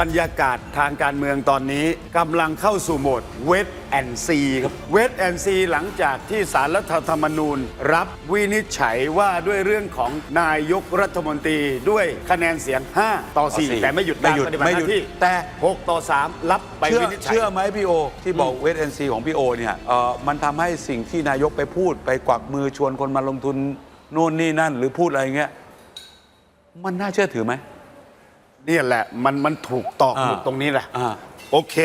บรรยากาศทางการเมืองตอนนี้กำลังเข้าสู่โหมดเวทแอนซีครับเวทแอนซีหลังจากที่สารรัฐธรรมนูญ รับวินิจฉัยว่าด้วยเรื่องของนายกรัฐมนตรีด้วยคะแนนเสียง 5 ต่อสี่4แต่ไม่หยุดไม่การหยุดปฏิบัติไม่หหยุดน้าที่แต่ 6 ต่อ 3 รับไปเชื่อวินิจฉัย เชื่อไหมพี่โอ ที่บอกเวทแอนซีของพี่โอเนี่ยเอ่อมันทำให้สิ่งที่นายกไปพูดไปกวักมือชวนคนมาลงทุนนู่นนี่นั่น หรือพูดอะไรเงี้ย มันน่าเชื่อถือไหม เนี่ยแหละมันมันถูกตอกหมุดอ่าตรงนี้แหละอ่าโอเค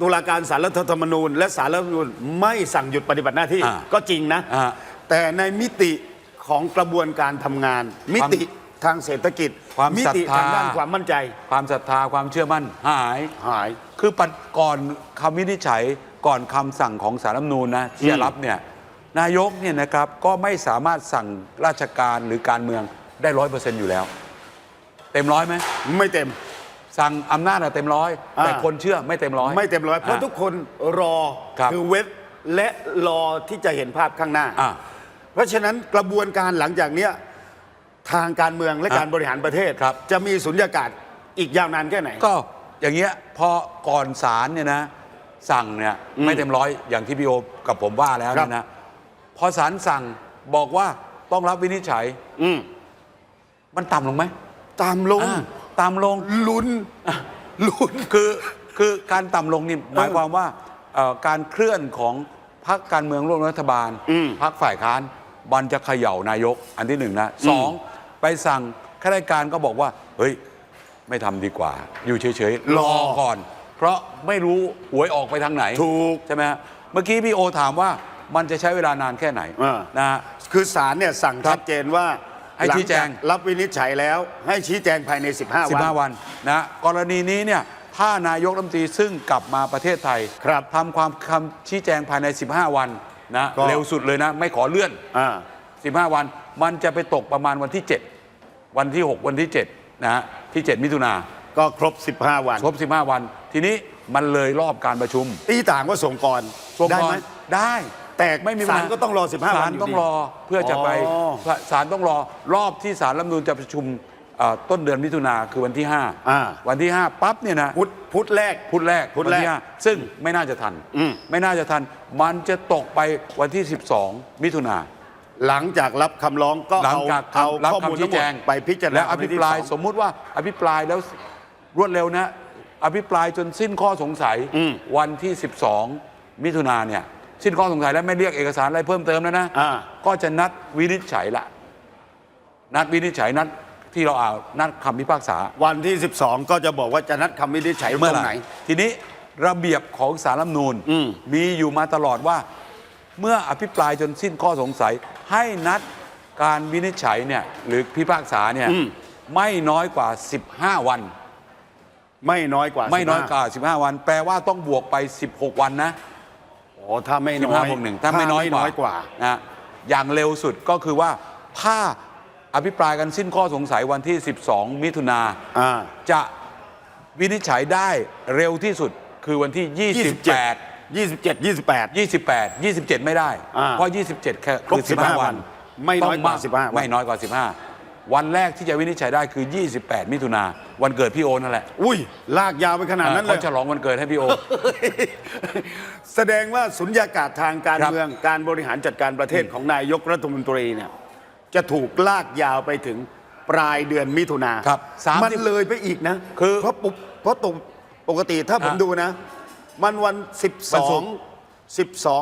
ตุลาการสารรัฐธรรมนูญ และสารรัฐธรรมนูญไม่สั่งหยุดปฏิบัติหน้าที่อ่าก็จริงนะอ่าแต่ในมิติของกระบวนการทำงาน มิติทางเศรษฐกิจความมิศรัทติธาทางด้านความมั่นใจ ความศรัทธาความเชื่อมั่นหายหาย คือปัดก่อนคำวินิจฉัยก่อนคำสั่งของสารรัฐธรรมนูญนะที่จะอืมรับเนี่ยนายกเนี่ยนะครับก็ไม่สามารถสั่งราชการหรือการเมืองได้ร้อยเปอร์เซ็นต์อยู่แล้ว เต็มร้อยไหมไม่เต็ม สั่งอำนาจอะเต็มร้อยอ่า แต่คนเชื่อไม่เต็มร้อย ไม่เต็มร้อยเพราะอ่ทุกคนรอครับ อเว็บและรอที่จะเห็นภาพข้างหน้า อ่า เพราะฉะนั้นกระบวนการหลังจากเนี้ยทางการเมืองและอะการบริหารประเทศ ครับ จะมีสุญญากาศอีกยาวนานแค่ไหน ก็อย่างเงี้ยพอก่อนศาลเนี่ยนะ สั่งเนี่ยอืมไม่เต็มร้อยอย่างที่พี่โอกับผมว่าแล้วครับ เนี่ยนะ พอศาลสั่งบอกว่าต้องรับวินิจฉัยอืมมันต่ำลงไหม ตามลง อ่าต่ำลง ลุ้น ลุ้น คือคือการต่ำลงนี่หมายความว่าเอ่อการเคลื่อนของพรรคการเมืองร่วมรัฐบาลอืมพรรคฝ่ายค้านมันจะเขย่านายกอันที่หนึ่งนะสองไปสั่งข้าราชการก็บอกว่า เฮ้ย ไม่ทำดีกว่า อยู่เฉยๆรอก่อน เพราะไม่รู้หวยออกไปทางไหนถูกใช่ไหมฮะเมื่อกี้พี่โอถามว่ามันจะใช้เวลานานแค่ไหนอ่านะฮะ คือศาลเนี่ยสั่งครับ ชัดเจนว่า ให้ชี้แจง ลัจากรับวินิจฉัยแล้วให้ชี้แจงภายใน 15 วัน 15 วันนะกรณีนี้เนี่ยถ้านายกรัฐมนตรีซึ่งกลับมาประเทศไทยครับทำความคำชี้แจงภายใน 15 วันนะก็ เร็วสุดเลยนะ ไม่ขอเลื่อน อ่า 15 วัน มันจะไปตกประมาณวันที่ 7 วันที่ 6 วันที่7นะฮะที่ 7 มิถุนาก็ครบ 15 วันครบ 15 วัน ทีนี้มันเลยรอบการประชุม ตีต่างว่าส่งก่อนส่งได้ก่อไหมนได้ แต่ไม่มีศาลปัญหก็ต้องรอ15วันศาลอยู่ต้องดีรอเพื่อจะไปอ๋อ ศาลต้องรอรอบที่ศาลรัฐธรรมนูญจะประชุมเอ่อต้นเดือนมิถุนาคือวันที่ อ่า 5 วันที่ 5 ปั๊บเนี่ยนะ พุธพุธแรก พุธแรกพุธวันแรกที่ห้าซึ่งไม่น่าจะทัน อืม ไม่น่าจะทัน มันจะตกไปวันที่ 12 มิถุนาหลังจากรับคำร้องก็หลังเอาจากเอารับข้อมูลคำทั้ชี้งหมแจดงไปพิจารณาและอภิปรายในที่สมมุติว่าอภิปรายแล้วรวดเร็วนะ อภิปรายจนสิ้นข้อสงสัยอืม วันที่ 12 มิถุนาเนี่ย สิ้นข้อสงสัยแล้วไม่เรียกเอกสารอะไรเพิ่มเติมแล้วนะอ่า ก็จะนัดวินิจฉัยละ นัดวินิจฉัยนัดที่เราอ่านนัดคำพิพากษาวันที่ 12 ก็จะบอกว่าจะนัดคำวินิจฉัยเมื่อตรไหงไหน ร่ทีนี้ระเบียบของสารรัฐธรรมนูญอืม มีอยู่มาตลอดว่า เมื่ออภิปรายจนสิ้นข้อสงสัย ให้นัดการวินิจฉัยเนี่ยหรือพิพากษาเนี่ยอืมไม่น้อยกว่า 15 วัน ไม่น้อยกว่าไม่น้อย15กว่า 15 วัน แปลว่าต้องบวกไป 16 วันนะ โอ้ถ้าไม่น้อย15บวกหนึ่งถ้าไม่น้อยกว่ากว่านะอย่างเร็วสุดก็คือว่าถ้าอภิปรายกันสิ้นข้อสงสัยวันที่ 12 มิถุนาอ่า จะวินิจฉัยได้เร็วที่สุดคือวันที่ 28 27 28 28 27 ไม่ได้ อ่าเพราะ 27แค่ครบคือ15 15วันไม่น้อยกว่าต้ง15วัน ไม่น้อยกว่า15 วันแรกที่จะวินิจฉัยได้คือ 28 มิถุนาวันเกิดพี่โอนั่นแหละอุ้ย ลากยาวไปขนาดนั้นเลเขาย ฉลองวันเกิดให้พี่โอ แสดงว่าสุญญากาศทางการครับ เมืองการบริหารจัดการประเทศของนายกรัฐมนตรีเนี่ยจะถูกลากยาวไปถึงปลายเดือนมิถุนาครับ30มันเลยไปอีกนะคือเพราะปุเพราะตรงปกติถ้าผมอะดูนะ มันวัน วันศุกร์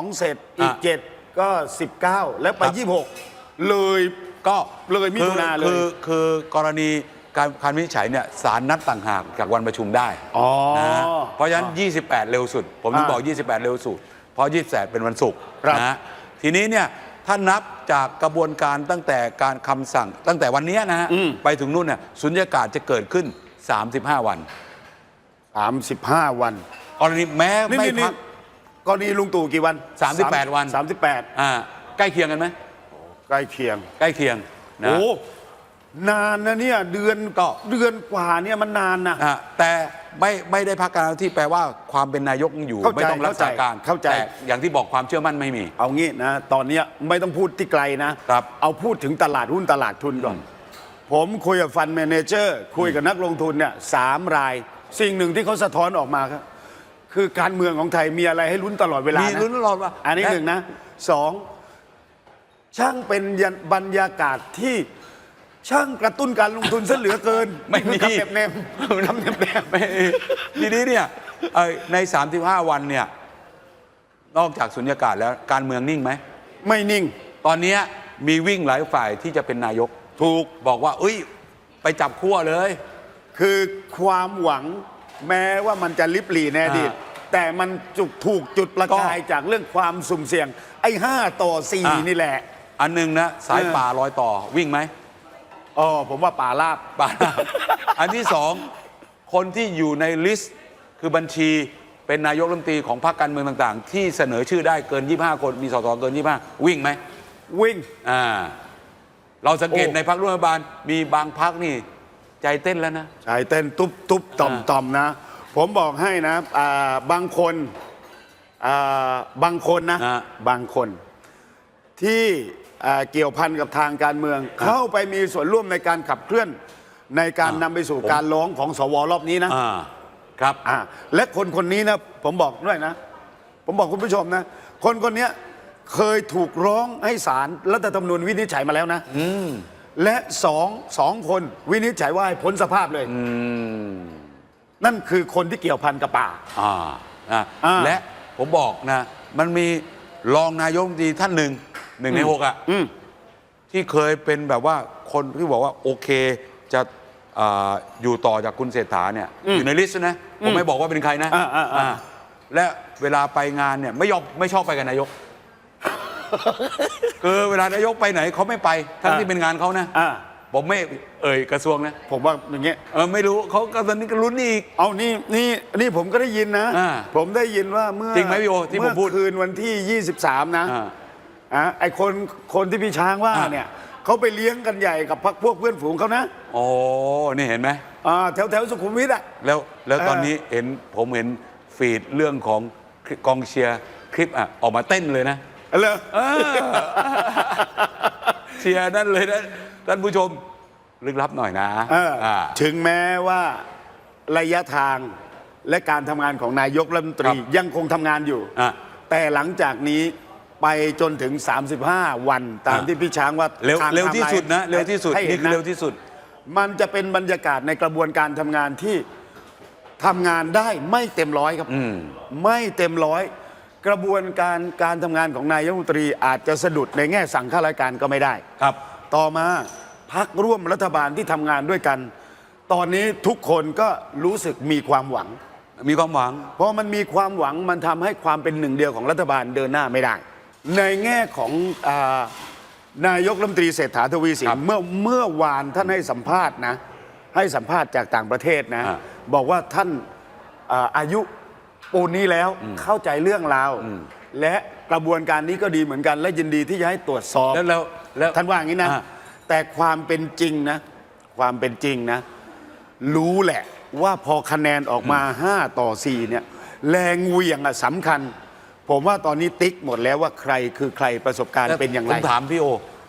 12 12 เสร็จอีก อะ7 ก็ 19 แล้วไป ครับ 26 เลย ก็เลยมิถุนาเลย คือคือกรณีการการวินิจฉัยเนี่ยศาลนัดต่างหากจากวันประชุมได้อ๋อ นะฮะเพราะฉะนั้น 28 เร็วสุด ผมถึงอ่าบอก 28 เร็วสุด เพราะ 28 เป็นวันศุกร์ครับนะฮะทีนี้เนี่ยถ้านับจากกระบวนการตั้งแต่การคำสั่งตั้งแต่วันเนี้ยนะฮะอืม ไปถึงนู่นเนี่ยสุญญากาศจะเกิดขึ้น 35 วัน35วันกรณีแม้นี่ไม่นี่นี่พัก กรณีลุงตู่กี่วัน38วัน38อ่าใกล้เคียงกันไหม ใกล้เคียงใกล้เคียงนะ โอ้นานนะเนี่ยเดือนก็ เดือนกว่าเนี่ยมันนานนะ อะแต่ไม่ไม่ได้พักการหน้าที่แปลว่าความเป็นนายกยังอยู่ เข้าใจไม่ต้องรักษาการเข้าใจ แต่อย่างที่บอกความเชื่อมั่นไม่มี เอางี้นะ ตอนเนี้ยไม่ต้องพูดที่ไกลนะ ครับเอาพูดถึงตลาดหุ้นตลาดทุนก่อน ผมคุยกับฟันแมเนเจอร์คุยกับนักลงทุนเนี่ยสามราย สิ่งหนึ่งที่เขาสะท้อนออกมาครับ คือการเมืองของไทยมีอะไรให้ลุ้นตลอดเวลามีนะลุ้นตลอดว่า อันนี้หนึ่งนะสอง ช่างเป็นบรรยากาศที่ช่างกระตุ้นการลงทุนซะเหลือเกินไม่มีคำเน็บแนมคำเน็บแนมไม่ทีนี้เนี่ยเอ่อใน 35 วันเนี่ยนอกจากสุญญากาศแล้วการเมืองนิ่งไหม ไม่นิ่ง ตอนเนี้ยมีวิ่งหลายฝ่ายที่จะเป็นนายก ถูกบอกว่า เอ้ย ไปจับขั้วเลย คือความหวังแม้ว่ามันจะลิบหลีในอดีตอ่าแต่มันจุกถูกจุดประกายก็จากเรื่องความสุ่มเสี่ยง ไอ้ห้าต่อสี่อะนี่แหละ อันหนึงนะสายเออป่าลอยต่อวิ่งไหมอ๋อผมว่าป่าลาบ ป่าอันที่สองคนที่อยู่ในลิสต์คือบัญชีเป็นนายกรัฐมนตรีของพรรคการเมืองต่างๆ ที่เสนอชื่อได้เกิน 25 คนมีสสเกิน 25 วิ่งไหมวิ่ง อ่า เราสังเกตโอ้ ในพรรคร่วมรัฐบาลมีบางพรรคนี่ ใจเต้นแล้วนะ ชายเต้นตุ๊บตุ๊บต่อมอ่าต่อมนะ ผมบอกให้นะอ่าบางคนอ่าบางคนนะ อ่า บางคน ที่ อ่าเกี่ยวพันกับทางการเมือง เข้าไปมีส่วนร่วมในการขับเคลื่อนในการนำไปสู่การร้องของสวรอบนี้นะ อ่าครับ อ่าและคนคนนี้นะผมบอกด้วยนะ ผมบอกคุณผู้ชมนะ คนคนเนี้ยเคยถูกร้องให้ศาลรัฐธรรมนูญวินิจฉัยมาแล้วนะและสองสองคนวินิจฉัยว่าให้พ้นสภาพเลยนั่นคือคนที่เกี่ยวพันกับป่า อ่านะอ่า และผมบอกนะ มันมีรองนายกรัฐมนตรีท่านหนึ่ง หนึ่งในหกอะอืม ที่เคยเป็นแบบว่าคนที่บอกว่าโอเคจะอาอยู่ต่อจากคุณเศรษฐาเนี่ยอยู่ในลิสต์นะผมไม่บอกว่าเป็นใครนะอ่าอ่าอ่า อ่าและเวลาไปงานเนี่ยไม่ยอมไม่ชอบไปกับนายก คือเวลานายกไปไหนเขาไม่ไปทั้งที่เป็นงานเขานะอ่า ผมไม่เอ่ยกระทรวงนะผมว่าอย่างเงี้ย เออไม่รู้เขาก็ตอนนี้ก็ลุ้นอีก เอานี่นี่นี่ผมก็ได้ยินนะ อ่าผมได้ยินว่าเมื่อจริงไหมพี่โอที่ผมพูดเอคืนวันที่ 23 นะ อ่า อะไอคนคนที่พี่ช้างว่าอ่าเนี่ยเขาไปเลี้ยงกันใหญ่กับพรรคพวกเพื่อนฝูงเขานะโอ้นี่เห็นไหมอ่าแถวแถวสุขุมวิทอะแล้วแล้วเออตอนนี้เห็นผมเห็นฟีดเรื่องของกองเชียร์คลิปอะออกมาเต้นเลยนะเลยเออเชียร์นั่นเลยนะท่านผู้ชมลึกลับหน่อยนะเอออ่าถึงแม้ว่าระยะทางและการทำงานของนายกรัฐมนตรีครับยังคงทำงานอยู่อะแต่หลังจากนี้ ไปจนถึง 35 วันตามอะที่พี่ช้างว่าเร็วทางเร็วที่ไทม์ไลน์สุดนะเร็วที่สุดให้ห็นี่คือนะเร็วที่สุด มันจะเป็นบรรยากาศในกระบวนการทำงานที่ทำงานได้ไม่เต็มร้อยครับ อืม ไม่เต็มร้อย กระบวนการการทำงานของนายกรัฐมนตรีอาจจะสะดุดในแง่สั่งข้าราชการก็ไม่ได้ ครับ ต่อมาพักร่วมรัฐบาลที่ทำงานด้วยกัน ตอนนี้ทุกคนก็รู้สึกมีความหวัง มีความหวัง เพราะมันมีความหวังมันทำให้ความเป็นหนึ่งเดียวของรัฐบาลเดินหน้าไม่ได้ ในแง่ของอานายกรัฐมนตรีเศรษฐาทวีสินครับเมื่อเมื่อวานท่านให้สัมภาษณ์นะ ให้สัมภาษณ์จากต่างประเทศนะอ่าบอกว่าท่านอ่าอายุปูนนี้แล้วเข้าใจเรื่องราว และกระบวนการนี้ก็ดีเหมือนกัน และยินดีที่จะให้ตรวจสอบแล้วแล้วแล้วท่านว่าอย่างนี้นะอ่าแต่ความเป็นจริงนะ ความเป็นจริงนะ รู้แหละว่าพอคะแนนออกมา 5 ต่อ 4 เนี่ย แรงเหวี่ยงอะสำคัญ ผมว่าตอนนี้ติ๊กหมดแล้วว่าใครคือใครประสบการณ์เป็นอย่างไร ผมถามพี่โอ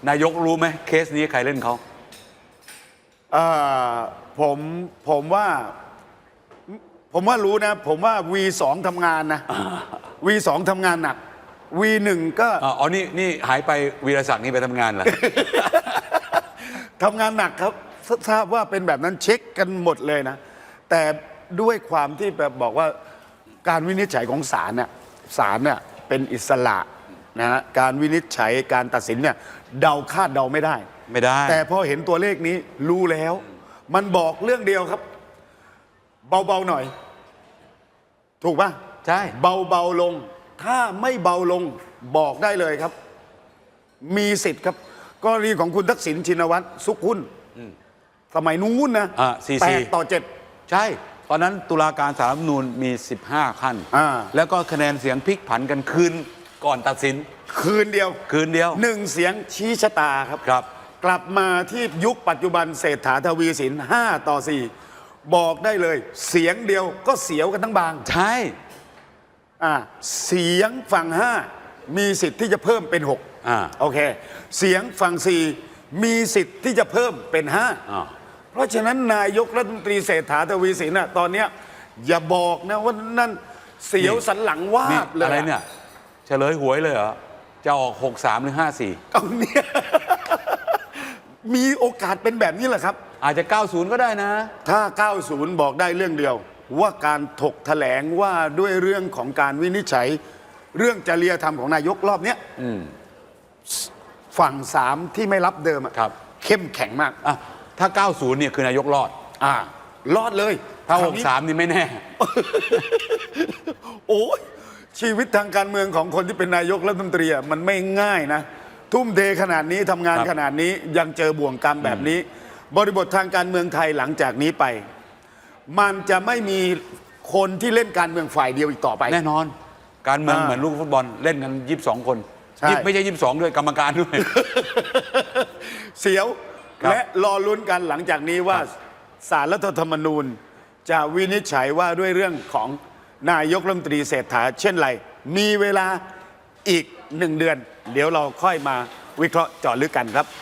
นายกรู้ไหมเคสนี้ใครเล่นเขาเอ่อผมผมว่า ผมว่ารู้นะ ผมว่า V2 ทำงานนะ V2 ทำงานหนัก V1 ก็อ๋อนี่นี่หายไปวีรศักดิ์นี่ไปทำงานเหรอทำงานหนักครับททราบว่าเป็นแบบนั้นเช็คกันหมดเลยนะ แต่ด้วยความที่แบบบอกว่าการวินิจฉัยของศาลเนี่ย ศาลเนี่ยเป็นอิสระนะฮะการวินิจฉัยการตัดสินเนี่ยเดาคาดเดาไม่ได้ ไม่ได้ แต่พอเห็นตัวเลขนี้รู้แล้ว มันบอกเรื่องเดียวครับ เบาๆหน่อย ถูกปะใช่ เบาๆลง ถ้าไม่เบาลงบอกได้เลยครับ มีสิทธิ์ครับกรณีของคุณทักษิณชินวัตรสุขหุ้นสมัยนู้นนะอ่า44แปดต่อเจ็ด ใช่ ตอนนั้นตุลาการสารรัฐธรรมนูญมี 15 ขั้น อ่า แล้วก็คะแนนเสียงพลิกผันกันคืนก่อนตัดสินคืนเดียวคืนเดียว หนึ่งเสียงชี้ชะตาครับ ครับ กลับมาที่ยุคปัจจุบันเศรษฐาทวีสิน 5 ต่อ 4 บอกได้เลย เสียงเดียวก็เสียวกันทั้งบางใช่ อ่าเสียงฝั่ง 5 มีสิทธิ์ที่จะเพิ่มเป็น6อ่าโอเค เสียงฝั่ง 4 มีสิทธิ์ที่จะเพิ่มเป็น5อ่า เพราะฉะนั้นนายกรัฐมนตรีเศรษฐาทวีสินน่ะตอนเนี้ยอย่าบอกนะว่านั่นเสียวสันหลังวานี่บเลยอะไรเนี่ยเฉลยหวยเลยเหรอ จะออก 63 หรือ 54 เอาเนี่ย มีโอกาสเป็นแบบนี้แหละครับ อาจจะ 90 ก็ได้นะ ถ้า 90 บอกได้เรื่องเดียว ว่าการถกแถลงว่าด้วยเรื่องของการวินิจฉัย เรื่องจริยธรรมของนายกรอบเนี้ยฝั่งสามที่ไม่รับเดิมอะครับ เข้มแข็งมาก อะ ถ้า 90 เนี่ยคือนายกรอด อ่ารอดเลยถ้า ครวนี้ 63 นี่ไม่แน่ โอ้ยชีวิตทางการเมืองของคนที่เป็นนายกรัฐมนตรีอะมันไม่ง่ายนะ ทุ่มเทขนาดนี้ทำงานครับขนาดนี้ยังเจอบ่วงกรรมแบบนี้ บริบททางการเมืองไทยหลังจากนี้ไป มันจะไม่มีคนที่เล่นการเมืองฝ่ายเดียวอีกต่อไป แน่นอน การเมืองอ่าเหมือนลูกฟุตบอลเล่นกัน 22 คนใช่ยิบไม่ใช่ 22 ด้วยกรรมการด้วย เสียว ครับ และรอลุ้นกันหลังจากนี้ว่าครับสารรัฐธรรมนูญ จะวินิจฉัยว่าด้วยเรื่องของนายกรัฐมนตรีเศรษฐาเช่นไร มีเวลาอีกหนึ่งเดือน เดี๋ยวเราค่อยมาวิเคราะห์เจาะลึกกันครับ